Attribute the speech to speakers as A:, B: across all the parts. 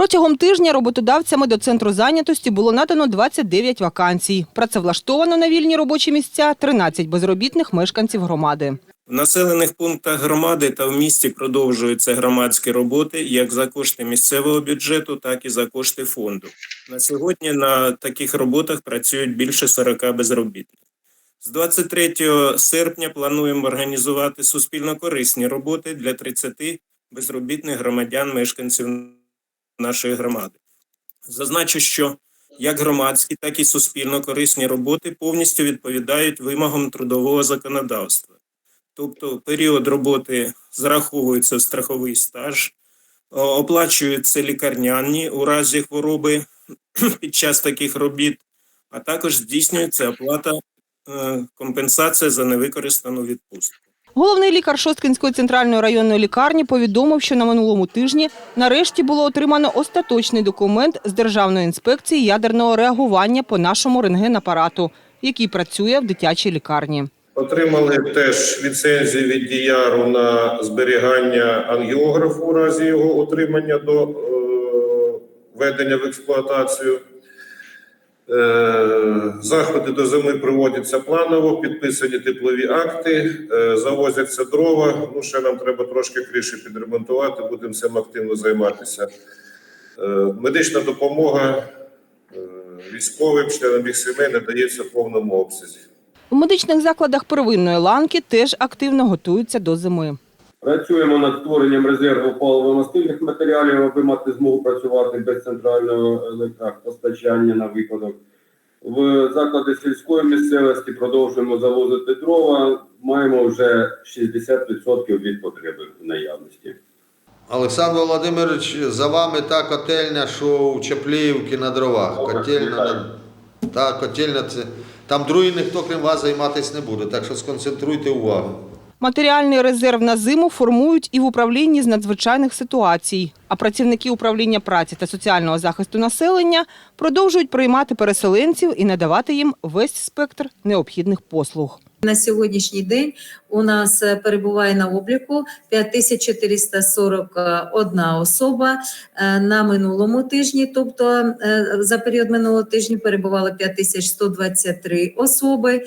A: Протягом тижня роботодавцями до центру зайнятості було надано 29 вакансій. Працевлаштовано на вільні робочі місця 13 безробітних мешканців громади.
B: В населених пунктах громади та в місті продовжуються громадські роботи як за кошти місцевого бюджету, так і за кошти фонду. На сьогодні на таких роботах працюють більше 40 безробітних. З 23 серпня плануємо організувати суспільно корисні роботи для 30 безробітних громадян, мешканців нашої громади. Зазначу, що як громадські, так і суспільно корисні роботи повністю відповідають вимогам трудового законодавства. Тобто період роботи зараховується в страховий стаж, оплачуються лікарняні у разі хвороби під час таких робіт, а також здійснюється оплата е, компенсація за невикористану відпустку.
A: Головний лікар Шосткинської центральної районної лікарні повідомив, що на минулому тижні нарешті було отримано остаточний документ з Державної інспекції ядерного реагування по нашому рентгенапарату, який працює в дитячій лікарні.
C: Отримали теж ліцензію від діяру на зберігання ангіографу у разі його отримання до е, введення в експлуатацію. Е, заходи до зими проводяться планово, підписані теплові акти, е, завозяться дрова. Ну, ще нам треба трошки криші підремонтувати, будемо цим активно займатися. Е, медична допомога військовим членам їх сімей надається в повному обсязі.
A: У медичних закладах первинної ланки теж активно готуються до зими.
D: Працюємо над створенням резерву паливо-мастильних матеріалів, аби мати змогу працювати без центрального електропостачання на випадок. В заклади сільської місцевості продовжуємо завозити дрова. Маємо вже 60% від потреби в наявності.
E: Олександр Володимирович, за вами та котельня, що у Чапліївки на дровах.
D: Добре,
E: Котельня, на- та котельня це. Там другий ніхто, крім вас, займатися не буде, так що сконцентруйте увагу.
A: Матеріальний резерв на зиму формують і в управлінні з надзвичайних ситуацій. А працівники управління праці та соціального захисту населення продовжують приймати переселенців і надавати їм весь спектр необхідних послуг.
F: На сьогоднішній день у нас е, перебуває на обліку 5441 особа. Е, На минулому тижні, тобто е, за період минулого тижня, перебувало 5123 особи.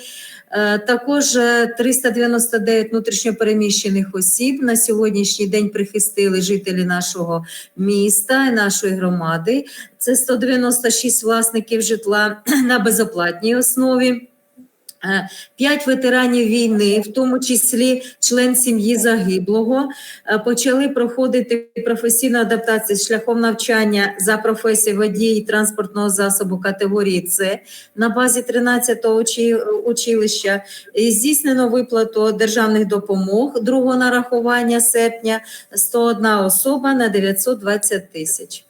F: Е, Також е, 399 внутрішньопереміщених осіб на сьогоднішній день прихистили жителі нашого міста і нашої громади. Це 196 власників житла на безоплатній основі. Е, П'ять ветеранів війни, в тому числі член сім'ї загиблого, е, почали проходити професійну адаптацію шляхом навчання за професією водії транспортного засобу категорії С на базі 13-го училища. Здійснено виплату державних допомог другого нарахування серпня 101 особа на 920 тисяч.